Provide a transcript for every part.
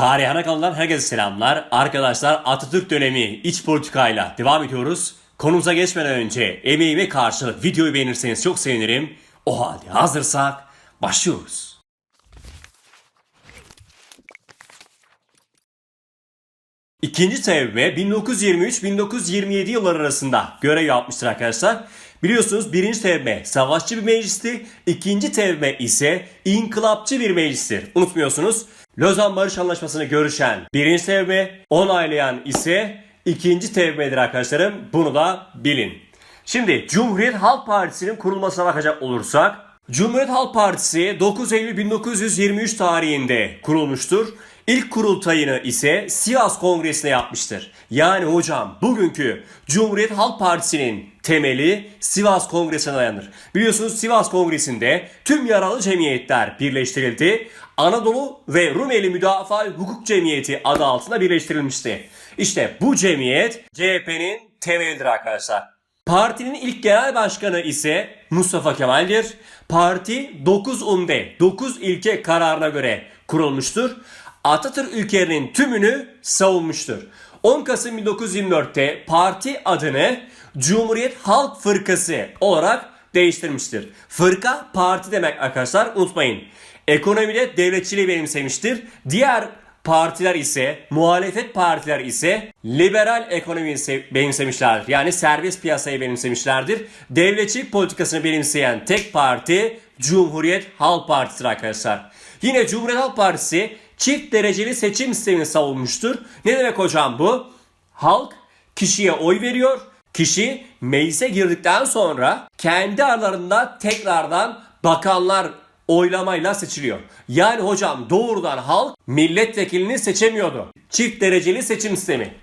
Tarihane kanalından herkese selamlar. Arkadaşlar Atatürk dönemi iç politikayla devam ediyoruz. Konumuza geçmeden önce emeğime karşılık videoyu beğenirseniz çok sevinirim. O halde hazırsak başlıyoruz. İkinci TBMM 1923-1927 yılları arasında görev yapmıştır arkadaşlar. Biliyorsunuz birinci TBMM savaşçı bir meclisti, ikinci TBMM ise inkılapçı bir meclistir. Unutmuyorsunuz. Lozan Barış Anlaşması'nı görüşen birinci TBMM, onaylayan ise ikinci TBMM'dir arkadaşlarım. Bunu da bilin. Şimdi Cumhuriyet Halk Partisi'nin kurulmasına bakacak olursak Cumhuriyet Halk Partisi 9 Eylül 1923 tarihinde kurulmuştur. İlk kurultayını ise Sivas Kongresi'ne yapmıştır. Yani hocam bugünkü Cumhuriyet Halk Partisi'nin temeli Sivas Kongresi'ne dayanır. Biliyorsunuz Sivas Kongresi'nde tüm yaralı cemiyetler birleştirildi. Anadolu ve Rumeli Müdafaa Hukuk Cemiyeti adı altında birleştirilmişti. İşte bu cemiyet CHP'nin temelidir arkadaşlar. Partinin ilk genel başkanı ise Mustafa Kemal'dir. Parti 9 umde, 9 ilke kararına göre kurulmuştur. Atatürk ülkelerinin tümünü savunmuştur. 10 Kasım 1924'te parti adını Cumhuriyet Halk Fırkası olarak değiştirmiştir. Fırka parti demek arkadaşlar unutmayın. Ekonomide devletçiliği benimsemiştir. Diğer partiler ise, muhalefet partiler ise liberal ekonomiyi se- benimsemişlerdir. Yani serbest piyasayı benimsemişlerdir. Devletçi politikasını benimseyen tek parti Cumhuriyet Halk Partisi'dir arkadaşlar. Yine Cumhuriyet Halk Partisi çift dereceli seçim sistemini savunmuştur. Ne demek hocam bu? Halk kişiye oy veriyor. Kişi meclise girdikten sonra kendi aralarında tekrardan bakanlar oylamayla seçiliyor. Yani hocam doğrudan halk milletvekilini seçemiyordu. Çift dereceli seçim sistemi.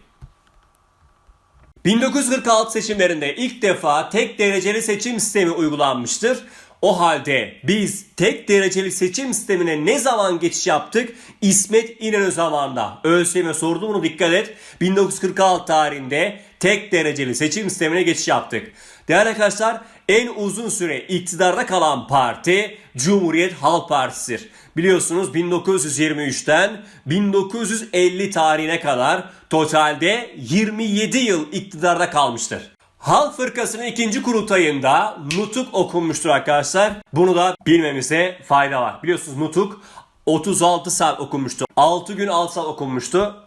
1946 seçimlerinde ilk defa tek dereceli seçim sistemi uygulanmıştır. O halde biz tek dereceli seçim sistemine ne zaman geçiş yaptık? İsmet İnönü zamanında. ÖSYM sordu bunu dikkat et. 1946 tarihinde tek dereceli seçim sistemine geçiş yaptık. Değerli arkadaşlar en uzun süre iktidarda kalan parti Cumhuriyet Halk Partisi'dir. Biliyorsunuz 1923'ten 1950 tarihine kadar totalde 27 yıl iktidarda kalmıştır. Halk Fırkası'nın ikinci kurultayında nutuk okunmuştur arkadaşlar. Bunu da bilmemize fayda var. Biliyorsunuz nutuk 36 saat okunmuştu. 6 gün 6 saat okunmuştu.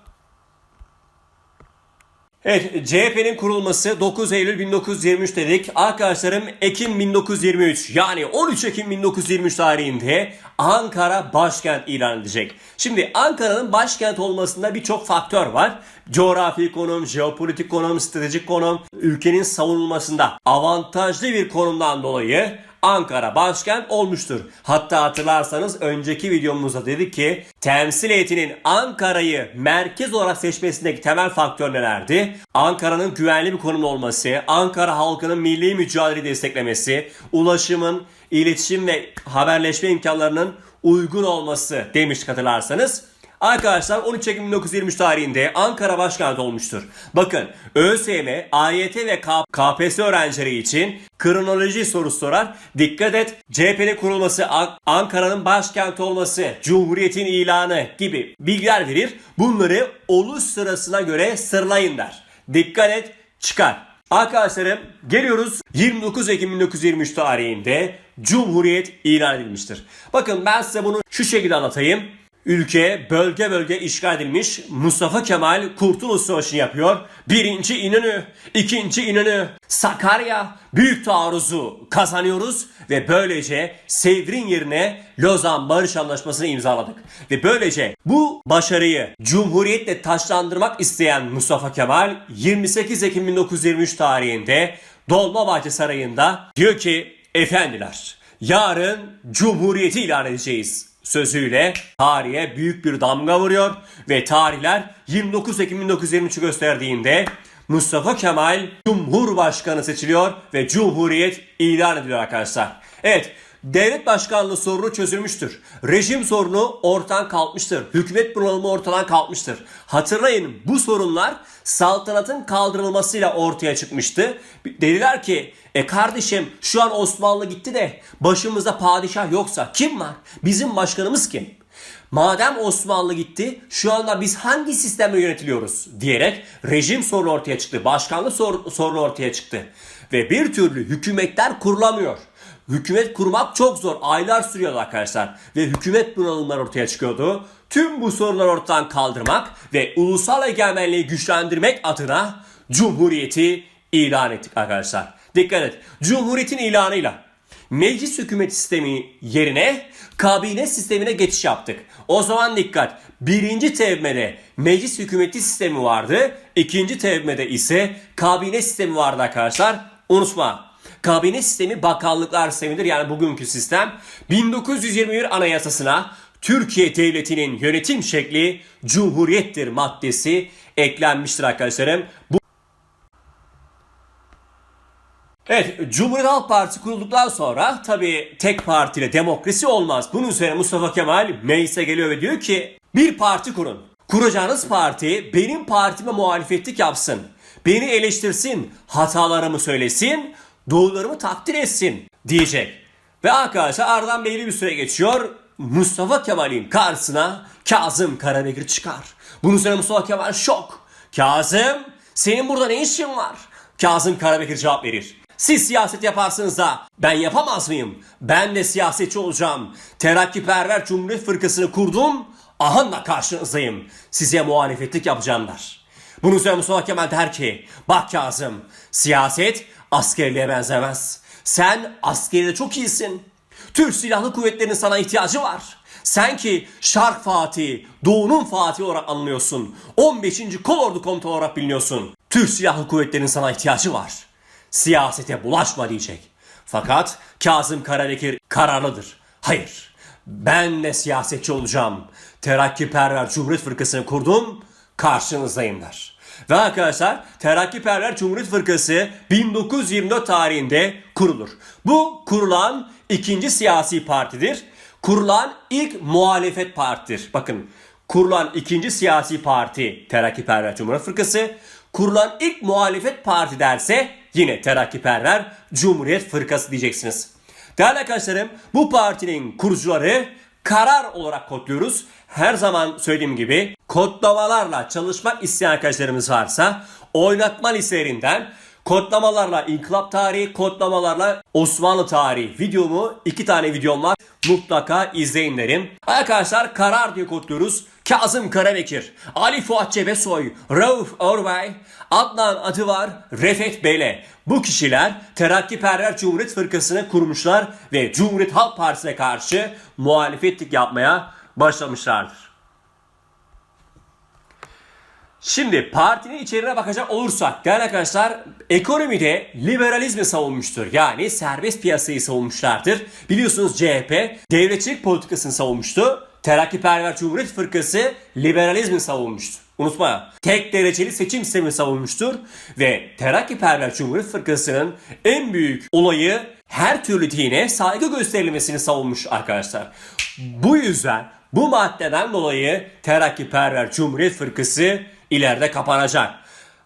Evet CHP'nin kurulması 9 Eylül 1923 dedik. Arkadaşlarım Ekim 1923 yani 13 Ekim 1923 tarihinde Ankara başkent ilan edecek. Şimdi Ankara'nın başkent olmasında birçok faktör var. Coğrafi konum, jeopolitik konum, stratejik konum, ülkenin savunulmasında avantajlı bir konumdan dolayı Ankara başkent olmuştur. Hatta hatırlarsanız önceki videomuzda dedik ki temsil heyetinin Ankara'yı merkez olarak seçmesindeki temel faktör nelerdi? Ankara'nın güvenli bir konumda olması, Ankara halkının milli mücadeleyi desteklemesi, ulaşımın, iletişim ve haberleşme imkanlarının uygun olması demiştik hatırlarsanız. Arkadaşlar 13 Ekim 1923 tarihinde Ankara başkent olmuştur. Bakın ÖSYM, AYT ve KPSS öğrencileri için kronoloji sorusu sorar. Dikkat et CHP'nin kurulması, An- Ankara'nın başkent olması, Cumhuriyet'in ilanı gibi bilgiler verir. Bunları oluş sırasına göre sırlayın der. Dikkat et çıkar. Arkadaşlarım geliyoruz 29 Ekim 1923 tarihinde Cumhuriyet ilan edilmiştir. Bakın ben size bunu şu şekilde anlatayım. Ülke bölge bölge işgal edilmiş. Mustafa Kemal Kurtuluş Savaşı'nı yapıyor. Birinci İnönü, ikinci İnönü, Sakarya büyük taarruzu kazanıyoruz ve böylece Sevr'in yerine Lozan Barış Anlaşması'nı imzaladık. Ve böylece bu başarıyı Cumhuriyetle taşlandırmak isteyen Mustafa Kemal 28 Ekim 1923 tarihinde Dolmabahçe Sarayı'nda diyor ki efendiler yarın Cumhuriyeti ilan edeceğiz sözüyle tarihe büyük bir damga vuruyor ve tarihler 29 Ekim 1923'ü gösterdiğinde Mustafa Kemal Cumhurbaşkanı seçiliyor ve Cumhuriyet ilan ediliyor arkadaşlar. Evet Devlet başkanlığı sorunu çözülmüştür. Rejim sorunu ortadan kalkmıştır. Hükümet bunalımı ortadan kalkmıştır. Hatırlayın bu sorunlar saltanatın kaldırılmasıyla ortaya çıkmıştı. Dediler ki e kardeşim şu an Osmanlı gitti de başımızda padişah yoksa kim var? Bizim başkanımız kim? Madem Osmanlı gitti şu anda biz hangi sistemle yönetiliyoruz diyerek rejim sorunu ortaya çıktı. Başkanlık sor- sorunu ortaya çıktı. Ve bir türlü hükümetler kurulamıyor. Hükümet kurmak çok zor. Aylar sürüyordu arkadaşlar. Ve hükümet bunalımlar ortaya çıkıyordu. Tüm bu sorunları ortadan kaldırmak ve ulusal egemenliği güçlendirmek adına Cumhuriyeti ilan ettik arkadaşlar. Dikkat et. Cumhuriyetin ilanıyla meclis hükümet sistemi yerine kabine sistemine geçiş yaptık. O zaman dikkat. Birinci tevmede meclis hükümeti sistemi vardı. İkinci tevmede ise kabine sistemi vardı arkadaşlar. Unutma. Kabine sistemi bakanlıklar sistemidir. Yani bugünkü sistem 1921 anayasasına Türkiye Devleti'nin yönetim şekli cumhuriyettir maddesi eklenmiştir arkadaşlarım. Bu Evet, Cumhuriyet Halk Partisi kurulduktan sonra tabii tek partiyle demokrasi olmaz. Bunun üzerine Mustafa Kemal meclise geliyor ve diyor ki bir parti kurun. Kuracağınız parti benim partime muhalefetlik yapsın. Beni eleştirsin, hatalarımı söylesin, doğrularımı takdir etsin diyecek. Ve arkadaşlar aradan belli bir süre geçiyor. Mustafa Kemal'in karşısına Kazım Karabekir çıkar. Bunun üzerine Mustafa Kemal şok. Kazım senin burada ne işin var? Kazım Karabekir cevap verir. Siz siyaset yaparsınız da ben yapamaz mıyım? Ben de siyasetçi olacağım. Terakkiperver Cumhuriyet Fırkası'nı kurdum. Ahanla karşınızdayım. Size muhalefetlik yapacağım der. Bunun üzerine Mustafa Kemal der ki bak Kazım siyaset askerliğe benzemez. Sen askeride çok iyisin. Türk Silahlı Kuvvetleri'nin sana ihtiyacı var. Sen ki Şark Fatih, Doğu'nun Fatih olarak anılıyorsun. 15. Kolordu Komutanı olarak biliniyorsun. Türk Silahlı Kuvvetleri'nin sana ihtiyacı var. Siyasete bulaşma diyecek. Fakat Kazım Karabekir kararlıdır. Hayır, ben de siyasetçi olacağım. Terakkiperver Cumhuriyet Fırkası'nı kurdum, karşınızdayım der. Ve arkadaşlar Terakkiperver Cumhuriyet Fırkası 1924 tarihinde kurulur. Bu kurulan ikinci siyasi partidir. Kurulan ilk muhalefet partidir. Bakın kurulan ikinci siyasi parti Terakkiperver Cumhuriyet Fırkası. Kurulan ilk muhalefet parti derse yine Terakkiperver Cumhuriyet Fırkası diyeceksiniz. Değerli arkadaşlarım bu partinin kurucuları karar olarak kodluyoruz. Her zaman söylediğim gibi kodlamalarla çalışmak isteyen arkadaşlarımız varsa oynatma liselerinden kodlamalarla inkılap tarihi, kodlamalarla Osmanlı tarihi videomu iki tane videom var. Mutlaka izleyin derim. Arkadaşlar karar diye kodluyoruz. Kazım Karabekir, Ali Fuat Cebesoy, Rauf Orbay, Adnan Atıvar, Refet Bele. Bu kişiler Terakkiperver Cumhuriyet Fırkası'nı kurmuşlar ve Cumhuriyet Halk Partisi'ne karşı muhalefetlik yapmaya başlamışlardır. Şimdi partinin içeriğine bakacak olursak değerli arkadaşlar ekonomide liberalizmi savunmuştur. Yani serbest piyasayı savunmuşlardır. Biliyorsunuz CHP devletçilik politikasını savunmuştu. Terakkiperver Cumhuriyet Fırkası liberalizmi savunmuştu. Unutma tek dereceli seçim sistemi savunmuştur ve Terakkiperver Cumhuriyet Fırkası'nın en büyük olayı her türlü dine saygı gösterilmesini savunmuş arkadaşlar. Bu yüzden bu maddeden dolayı Terakkiperver Cumhuriyet Fırkası ileride kapanacak.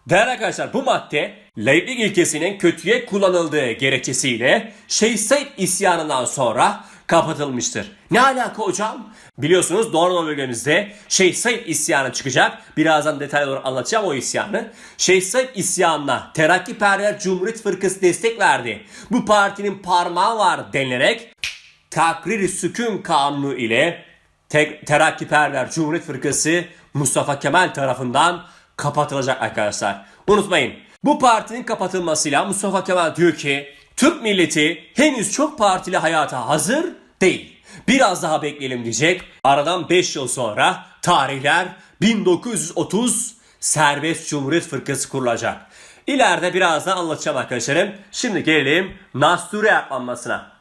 Değerli arkadaşlar bu madde laiklik ilkesinin kötüye kullanıldığı gerekçesiyle Şeyh Said isyanından sonra kapatılmıştır. Ne alaka hocam? Biliyorsunuz Doğu Anadolu bölgemizde Şeyh Said isyanı çıkacak. Birazdan detaylı olarak anlatacağım o isyanı. Şeyh Said isyanına Terakkiperver Cumhuriyet Fırkası destek verdi. Bu partinin parmağı var denilerek takrir sükun kanunu ile Te- Terakkiperver Cumhuriyet Fırkası Mustafa Kemal tarafından kapatılacak arkadaşlar. Unutmayın bu partinin kapatılmasıyla Mustafa Kemal diyor ki Türk milleti henüz çok partili hayata hazır değil. Biraz daha bekleyelim diyecek. Aradan 5 yıl sonra tarihler 1930 Serbest Cumhuriyet Fırkası kurulacak. İleride biraz daha anlatacağım arkadaşlarım. Şimdi gelelim Nasture ayaklanmasına.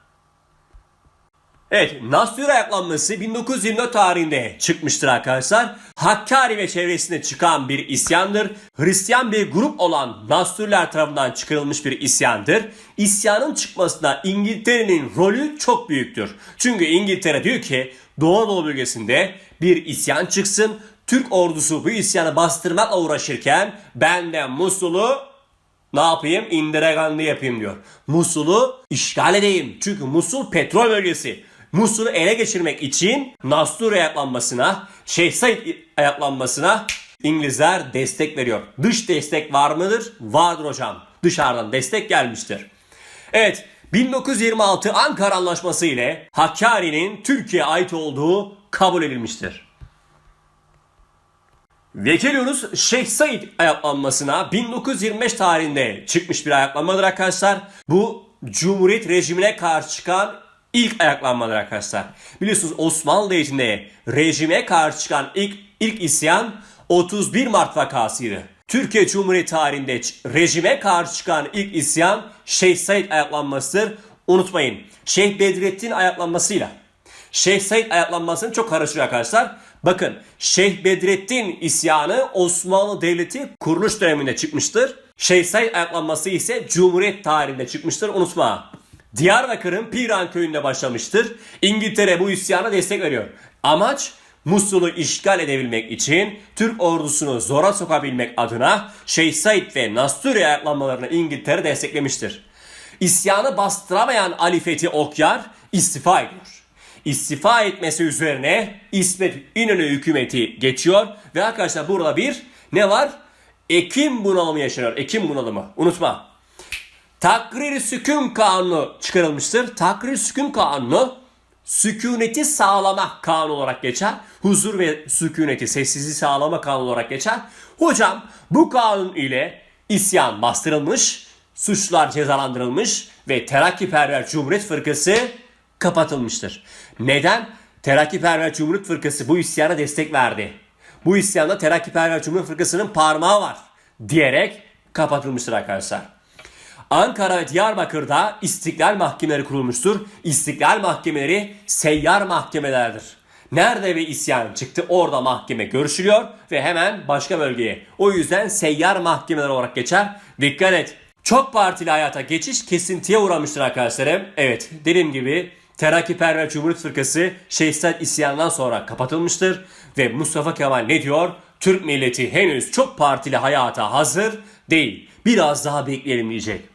Evet, Nasture ayaklanması 1924 tarihinde çıkmıştır arkadaşlar. Hakkari ve çevresinde çıkan bir isyandır. Hristiyan bir grup olan Nasturler tarafından çıkarılmış bir isyandır. İsyanın çıkmasında İngiltere'nin rolü çok büyüktür. Çünkü İngiltere diyor ki Doğu Anadolu bölgesinde bir isyan çıksın. Türk ordusu bu isyanı bastırmakla uğraşırken ben de Musul'u ne yapayım? İndireganlı yapayım diyor. Musul'u işgal edeyim. Çünkü Musul petrol bölgesi. Musul'u ele geçirmek için Nastur ayaklanmasına, Şeyh Said ayaklanmasına İngilizler destek veriyor. Dış destek var mıdır? Vardır hocam. Dışarıdan destek gelmiştir. Evet 1926 Ankara Anlaşması ile Hakkari'nin Türkiye'ye ait olduğu kabul edilmiştir. Ve geliyoruz Şeyh Said ayaklanmasına 1925 tarihinde çıkmış bir ayaklanmadır arkadaşlar. Bu Cumhuriyet rejimine karşı çıkan ilk ayaklanmadır arkadaşlar. Biliyorsunuz Osmanlı Devleti'nde rejime karşı çıkan ilk, ilk isyan 31 Mart vakasıydı. Türkiye Cumhuriyeti tarihinde rejime karşı çıkan ilk isyan Şeyh Said ayaklanmasıdır. Unutmayın Şeyh Bedrettin ayaklanmasıyla Şeyh Said ayaklanmasını çok karıştırıyor arkadaşlar. Bakın Şeyh Bedrettin isyanı Osmanlı Devleti kuruluş döneminde çıkmıştır. Şeyh Said ayaklanması ise Cumhuriyet tarihinde çıkmıştır unutma. Diyarbakır'ın Piran köyünde başlamıştır. İngiltere bu isyana destek veriyor. Amaç Musul'u işgal edebilmek için Türk ordusunu zora sokabilmek adına Şeyh Said ve Nasturi ayaklanmalarını İngiltere desteklemiştir. İsyanı bastıramayan Ali Fethi Okyar istifa ediyor. İstifa etmesi üzerine İsmet İnönü hükümeti geçiyor ve arkadaşlar burada bir ne var? Ekim bunalımı yaşanıyor. Ekim bunalımı. Unutma. Takrir sükun kanunu çıkarılmıştır. Takrir sükun kanunu sükuneti sağlama kanunu olarak geçer. Huzur ve sükuneti, sessizliği sağlama kanunu olarak geçer. Hocam bu kanun ile isyan bastırılmış, suçlar cezalandırılmış ve Terakkiperver Cumhuriyet Fırkası kapatılmıştır. Neden? Terakkiperver Cumhuriyet Fırkası bu isyana destek verdi. Bu isyanda Terakkiperver Cumhuriyet Fırkası'nın parmağı var diyerek kapatılmıştır arkadaşlar. Ankara ve Diyarbakır'da istiklal mahkemeleri kurulmuştur. İstiklal mahkemeleri seyyar mahkemelerdir. Nerede bir isyan çıktı orada mahkeme görüşülüyor ve hemen başka bölgeye. O yüzden seyyar mahkemeler olarak geçer. Dikkat et. Çok partili hayata geçiş kesintiye uğramıştır arkadaşlarım. Evet dediğim gibi Terakkiperver Cumhuriyet Fırkası Şeyhsel isyanından sonra kapatılmıştır. Ve Mustafa Kemal ne diyor? Türk milleti henüz çok partili hayata hazır değil. Biraz daha bekleyelim diyecek.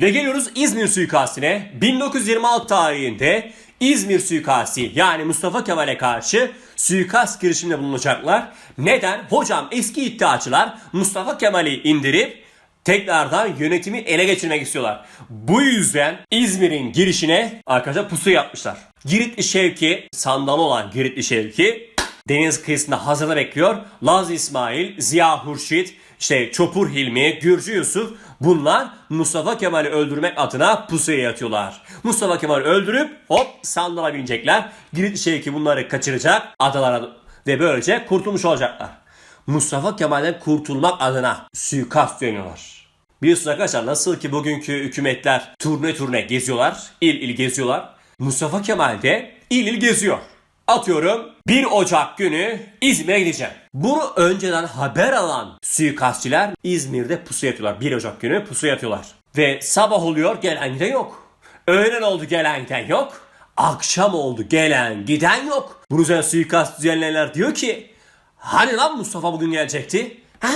Ve geliyoruz İzmir suikastine. 1926 tarihinde İzmir suikasti yani Mustafa Kemal'e karşı suikast girişiminde bulunacaklar. Neden? Hocam eski iddiaçılar Mustafa Kemal'i indirip tekrardan yönetimi ele geçirmek istiyorlar. Bu yüzden İzmir'in girişine arkadaşlar pusu yapmışlar. Giritli Şevki, sandalı olan Giritli Şevki deniz kıyısında hazırda bekliyor. Laz İsmail, Ziya Hurşit, işte Çopur Hilmi, Gürcü Yusuf bunlar Mustafa Kemal'i öldürmek adına pusuya yatıyorlar. Mustafa Kemal'i öldürüp hop sandala binecekler. Giritli Şevki bunları kaçıracak adalara ve böylece kurtulmuş olacaklar. Mustafa Kemal'den kurtulmak adına suikast dönüyorlar. Biliyorsunuz arkadaşlar nasıl ki bugünkü hükümetler turne turne geziyorlar, il il geziyorlar. Mustafa Kemal de il il geziyor. Atıyorum 1 Ocak günü İzmir'e gideceğim. Bunu önceden haber alan suikastçiler İzmir'de pusu yatıyorlar. 1 Ocak günü pusu yatıyorlar. Ve sabah oluyor gelen giden yok. Öğlen oldu gelen giden yok. Akşam oldu gelen giden yok. Bunun üzerine suikast düzenleyenler diyor ki Hani lan Mustafa bugün gelecekti? Ha?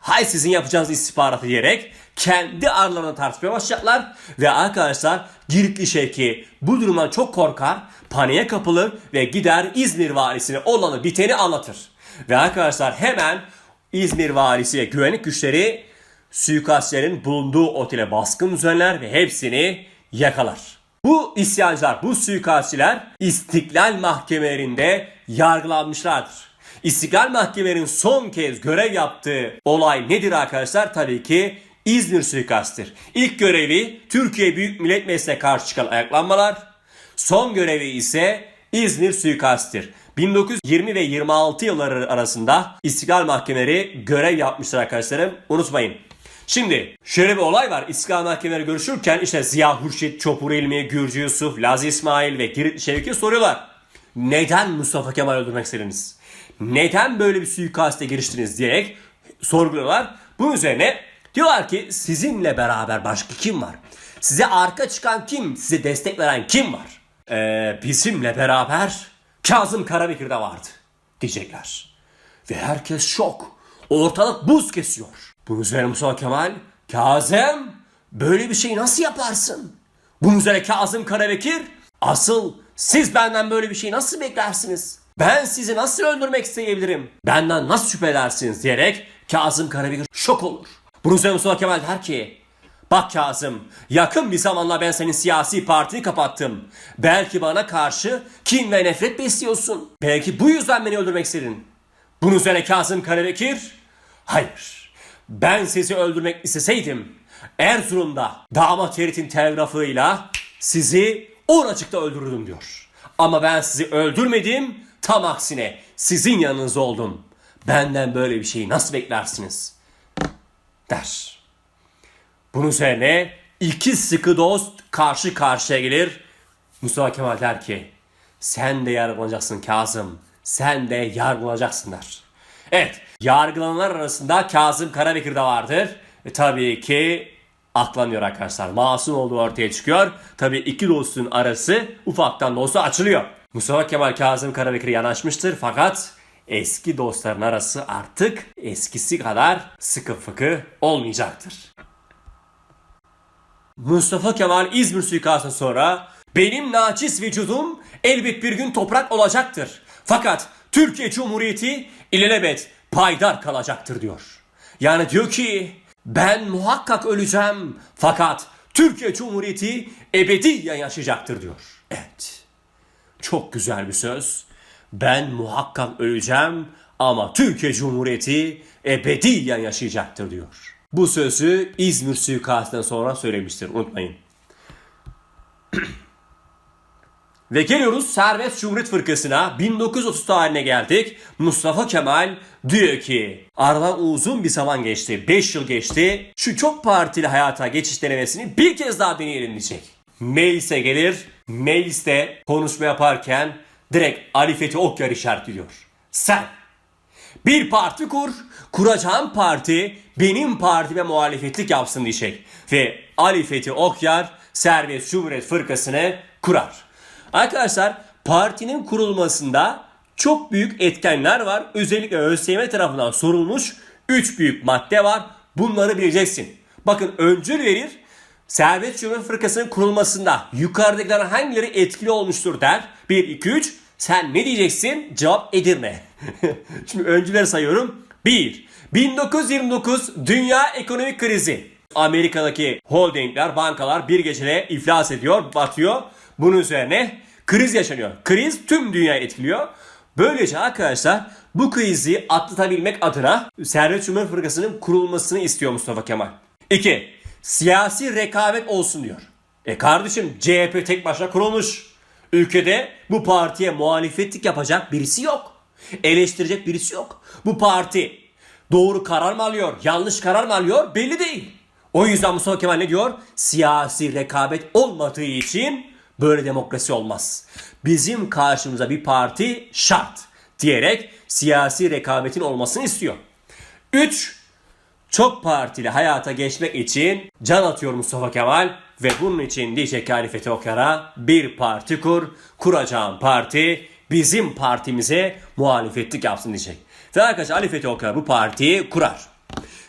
Hay sizin yapacağınız istihbaratı diyerek kendi aralarında tartışmaya başlayacaklar. Ve arkadaşlar Giritli Şevki bu durumdan çok korkar, paniğe kapılır ve gider İzmir valisine olanı biteni anlatır. Ve arkadaşlar hemen İzmir valisi ve güvenlik güçleri suikastçilerin bulunduğu otele baskın düzenler ve hepsini yakalar. Bu isyancılar, bu suikastçiler istiklal mahkemelerinde yargılanmışlardır. İstiklal Mahkemelerinin son kez görev yaptığı olay nedir arkadaşlar? Tabii ki İzmir suikasttır. İlk görevi Türkiye Büyük Millet Meclisi'ne karşı çıkan ayaklanmalar. Son görevi ise İzmir suikasttir. 1920 ve 26 yılları arasında İstiklal Mahkemeleri görev yapmıştır arkadaşlarım. Unutmayın. Şimdi şöyle bir olay var. İstiklal Mahkemeleri görüşürken işte Ziya Hurşit, Çopur İlmi, Gürcü Yusuf, Laz İsmail ve Girit Şevki soruyorlar. Neden Mustafa Kemal öldürmek istediniz? Neden böyle bir suikaste giriştiniz diyerek sorguluyorlar. Bunun üzerine diyorlar ki sizinle beraber başka kim var? Size arka çıkan kim? Size destek veren kim var? Ee, bizimle beraber Kazım Karabekir de vardı diyecekler. Ve herkes şok. Ortalık buz kesiyor. Bunun üzerine Mustafa Kemal Kazım böyle bir şey nasıl yaparsın? Bunun üzerine Kazım Karabekir asıl siz benden böyle bir şey nasıl beklersiniz? Ben sizi nasıl öldürmek isteyebilirim? Benden nasıl şüphe edersiniz diyerek Kazım Karabekir şok olur. Üzerine Mustafa Kemal der ki Bak Kazım, yakın bir zamanla ben senin siyasi partini kapattım. Belki bana karşı kin ve nefret besliyorsun. Belki bu yüzden beni öldürmek istedin. Bunun üzerine Kazım Karabekir, hayır, ben sizi öldürmek isteseydim, Erzurum'da damat Ferit'in telgrafıyla sizi oracıkta öldürürdüm diyor. Ama ben sizi öldürmedim, tam aksine sizin yanınızda oldum. Benden böyle bir şeyi nasıl beklersiniz? Der. Bunun üzerine iki sıkı dost karşı karşıya gelir. Mustafa Kemal der ki sen de yargılanacaksın Kazım. Sen de yargılanacaksın der. Evet yargılananlar arasında Kazım Karabekir de vardır. E, tabii ki aklanıyor arkadaşlar. Masum olduğu ortaya çıkıyor. Tabii iki dostun arası ufaktan da olsa açılıyor. Mustafa Kemal Kazım Karabekir'e yanaşmıştır fakat eski dostların arası artık eskisi kadar sıkı fıkı olmayacaktır. Mustafa Kemal İzmir suikastından sonra benim naçiz vücudum elbet bir gün toprak olacaktır. Fakat Türkiye Cumhuriyeti ilelebet paydar kalacaktır diyor. Yani diyor ki ben muhakkak öleceğim fakat Türkiye Cumhuriyeti ebediyen yaşayacaktır diyor. Evet. Çok güzel bir söz. Ben muhakkak öleceğim ama Türkiye Cumhuriyeti ebediyen yaşayacaktır diyor. Bu sözü İzmir suikastından sonra söylemiştir unutmayın. Ve geliyoruz Serbest Cumhuriyet Fırkası'na 1930 tarihine geldik. Mustafa Kemal diyor ki aradan uzun bir zaman geçti. 5 yıl geçti. Şu çok partili hayata geçiş denemesini bir kez daha deneyelim diyecek. Meclise gelir. Mecliste konuşma yaparken direkt Ali Fethi Okyar işaretliyor. Sen bir parti kur, kuracağım parti benim partime muhalefetlik yapsın diyecek. Ve Ali Fethi Okyar Serbest Cumhuriyet Fırkası'nı kurar. Arkadaşlar partinin kurulmasında çok büyük etkenler var. Özellikle ÖSYM tarafından sorulmuş 3 büyük madde var. Bunları bileceksin. Bakın öncül verir. Serbest Cumhuriyet Fırkası'nın kurulmasında yukarıdakilerin hangileri etkili olmuştur der. 1, 2, 3. Sen ne diyeceksin? Cevap Edirne. Şimdi öncüleri sayıyorum. 1. 1929 Dünya Ekonomik Krizi. Amerika'daki holdingler, bankalar bir gecede iflas ediyor, batıyor. Bunun üzerine kriz yaşanıyor. Kriz tüm dünyayı etkiliyor. Böylece arkadaşlar bu krizi atlatabilmek adına Serbest Cumhuriyet Fırkası'nın kurulmasını istiyor Mustafa Kemal. 2. Siyasi rekabet olsun diyor. E kardeşim CHP tek başına kurulmuş. Ülkede bu partiye muhalefetlik yapacak birisi yok. Eleştirecek birisi yok. Bu parti doğru karar mı alıyor, yanlış karar mı alıyor belli değil. O yüzden Mustafa Kemal ne diyor? Siyasi rekabet olmadığı için böyle demokrasi olmaz. Bizim karşımıza bir parti şart diyerek siyasi rekabetin olmasını istiyor. 3. Çok partili hayata geçmek için can atıyor Mustafa Kemal ve bunun için diyecek Ali Fethi Okyar'a bir parti kur, kuracağım parti bizim partimize muhalefetlik yapsın diyecek. Ve arkadaşlar Ali Fethi Okyar bu partiyi kurar.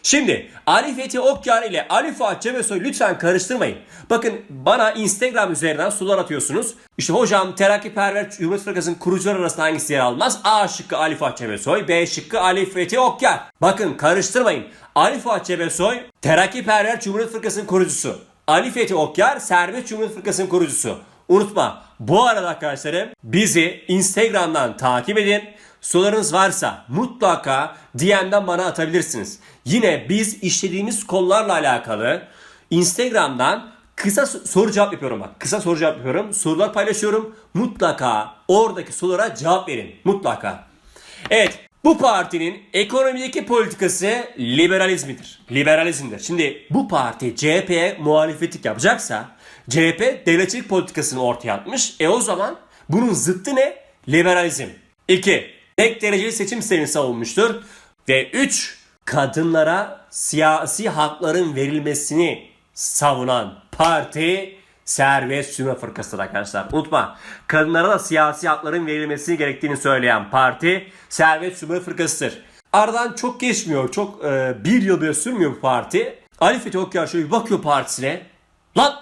Şimdi Ali Fethi Okyar ile Ali Fuat Cebesoy lütfen karıştırmayın. Bakın bana Instagram üzerinden sular atıyorsunuz. İşte hocam Terakkiperver Cumhuriyet Fırkası'nın kurucular arasında hangisi yer almaz? A şıkkı Ali Fuat Cebesoy, B şıkkı Ali Fethi Okyar. Bakın karıştırmayın. Ali Fuat Cebesoy Terakkiperver Cumhuriyet Fırkası'nın kurucusu. Ali Fethi Okyar Serbest Cumhuriyet Fırkası'nın kurucusu. Unutma bu arada arkadaşlarım bizi Instagram'dan takip edin. Sorularınız varsa mutlaka DM'den bana atabilirsiniz. Yine biz işlediğimiz konularla alakalı Instagram'dan kısa soru cevap yapıyorum bak. Kısa soru cevap yapıyorum. Sorular paylaşıyorum. Mutlaka oradaki sorulara cevap verin. Mutlaka. Evet bu partinin ekonomideki politikası liberalizmidir. Liberalizmdir. Şimdi bu parti CHP'ye muhalefetlik yapacaksa CHP devletçilik politikasını ortaya atmış. E o zaman bunun zıttı ne? Liberalizm. 2. Tek dereceli seçim sistemini savunmuştur. Ve 3. Kadınlara siyasi hakların verilmesini savunan parti Serbest Cumhuriyet Fırkası'dır arkadaşlar. Unutma. Kadınlara da siyasi hakların verilmesi gerektiğini söyleyen parti Serbest Cumhuriyet Fırkası'dır. Aradan çok geçmiyor. Çok e, bir yıl bile sürmüyor bu parti. Ali Fethi Okyar şöyle bir bakıyor partisine. Lan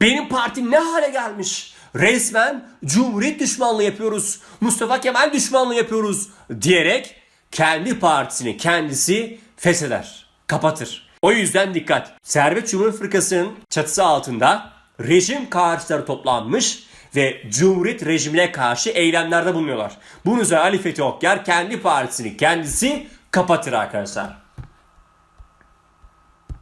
Benim partim ne hale gelmiş? Resmen Cumhuriyet düşmanlığı yapıyoruz. Mustafa Kemal düşmanlığı yapıyoruz diyerek kendi partisini kendisi fesheder, kapatır. O yüzden dikkat. Servet Cumhuriyet Fırkası'nın çatısı altında rejim karşıları toplanmış ve Cumhuriyet rejimine karşı eylemlerde bulunuyorlar. Bunun üzerine Ali Fethi Okyar kendi partisini kendisi kapatır arkadaşlar.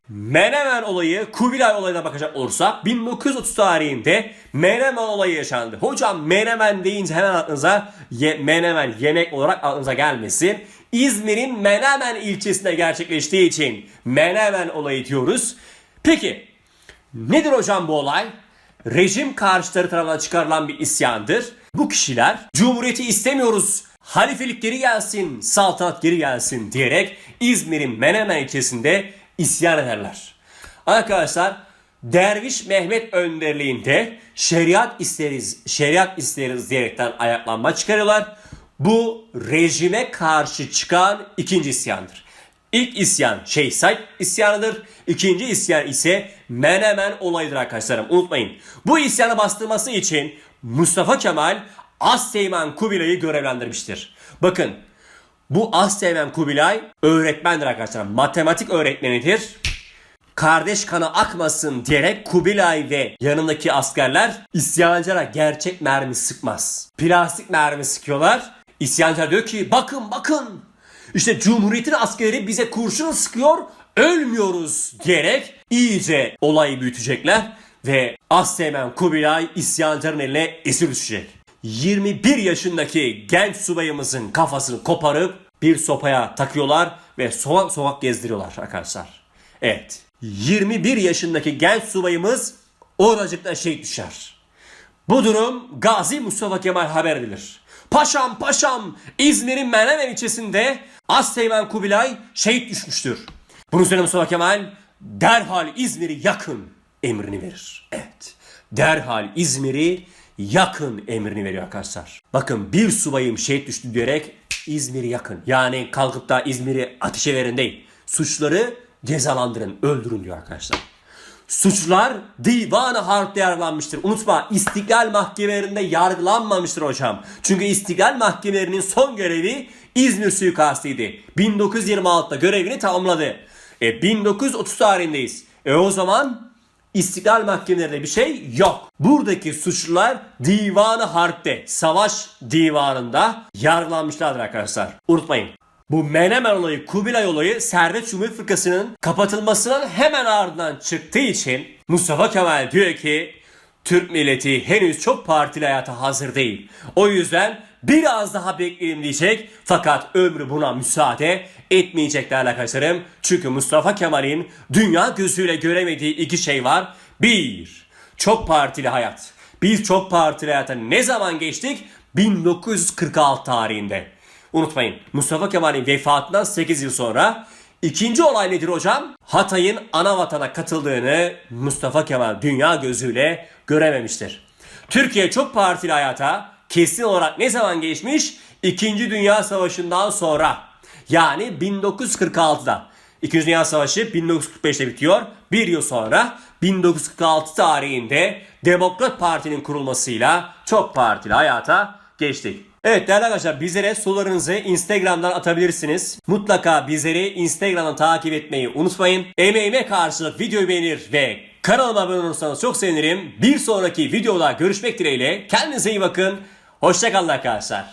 Menemen olayı Kubilay olayına bakacak olursak 1930 tarihinde Menemen olayı yaşandı. Hocam Menemen deyince hemen aklınıza ye, Menemen yemek olarak aklınıza gelmesin. İzmir'in Menemen ilçesinde gerçekleştiği için Menemen olayı diyoruz. Peki nedir hocam bu olay? Rejim karşıtları tarafından çıkarılan bir isyandır. Bu kişiler Cumhuriyeti istemiyoruz, halifelik geri gelsin, saltanat geri gelsin diyerek İzmir'in Menemen ilçesinde isyan ederler. Arkadaşlar Derviş Mehmet önderliğinde şeriat isteriz, şeriat isteriz diyerekten ayaklanma çıkarıyorlar. Bu rejime karşı çıkan ikinci isyandır. İlk isyan Şeyh Said isyanıdır. İkinci isyan ise Menemen olayıdır arkadaşlarım. Unutmayın. Bu isyanı bastırması için Mustafa Kemal Asteğmen Kubilay'ı görevlendirmiştir. Bakın bu Asteğmen Kubilay öğretmendir arkadaşlar. Matematik öğretmenidir. Kardeş kanı akmasın diyerek Kubilay ve yanındaki askerler isyancılara gerçek mermi sıkmaz. Plastik mermi sıkıyorlar. İsyancılar diyor ki bakın bakın işte Cumhuriyet'in askerleri bize kurşun sıkıyor ölmüyoruz diyerek iyice olayı büyütecekler ve Asteğmen Kubilay isyancıların eline esir düşecek. 21 yaşındaki genç subayımızın kafasını koparıp bir sopaya takıyorlar ve sokak sokak gezdiriyorlar arkadaşlar. Evet 21 yaşındaki genç subayımız oracıkta şehit düşer. Bu durum Gazi Mustafa Kemal haber edilir. Paşam paşam İzmir'in Menemen ilçesinde Asteğmen Kubilay şehit düşmüştür. Bunun üzerine Mustafa Kemal derhal İzmir'i yakın emrini verir. Evet derhal İzmir'i yakın emrini veriyor arkadaşlar. Bakın bir subayım şehit düştü diyerek İzmir'i yakın. Yani kalkıp da İzmir'i ateşe verin değil. Suçları cezalandırın, öldürün diyor arkadaşlar. Suçlar divanı harpte yargılanmıştır. Unutma istiklal mahkemelerinde yargılanmamıştır hocam. Çünkü istiklal mahkemelerinin son görevi İzmir suikastıydı. 1926'da görevini tamamladı. E 1930 tarihindeyiz. E o zaman İstiklal mahkemelerinde bir şey yok. Buradaki suçlular divanı harpte, savaş divanında yargılanmışlardır arkadaşlar. Unutmayın. Bu Menemen olayı, Kubilay olayı Servet Cumhuriyet Fırkası'nın kapatılmasının hemen ardından çıktığı için Mustafa Kemal diyor ki Türk milleti henüz çok partili hayata hazır değil. O yüzden biraz daha bekleyelim diyecek fakat ömrü buna müsaade etmeyecek değerli arkadaşlarım. Çünkü Mustafa Kemal'in dünya gözüyle göremediği iki şey var. Bir, çok partili hayat. Biz çok partili hayata ne zaman geçtik? 1946 tarihinde. Unutmayın Mustafa Kemal'in vefatından 8 yıl sonra ikinci olay nedir hocam? Hatay'ın ana vatana katıldığını Mustafa Kemal dünya gözüyle görememiştir. Türkiye çok partili hayata kesin olarak ne zaman geçmiş? İkinci Dünya Savaşı'ndan sonra. Yani 1946'da. İkinci Dünya Savaşı 1945'te bitiyor. Bir yıl sonra 1946 tarihinde Demokrat Parti'nin kurulmasıyla çok partili hayata geçtik. Evet değerli arkadaşlar bizlere sorularınızı Instagram'dan atabilirsiniz. Mutlaka bizleri Instagram'dan takip etmeyi unutmayın. Emeğime karşılık videoyu beğenir ve kanalıma abone olursanız çok sevinirim. Bir sonraki videoda görüşmek dileğiyle. Kendinize iyi bakın. Hoşçakalın arkadaşlar.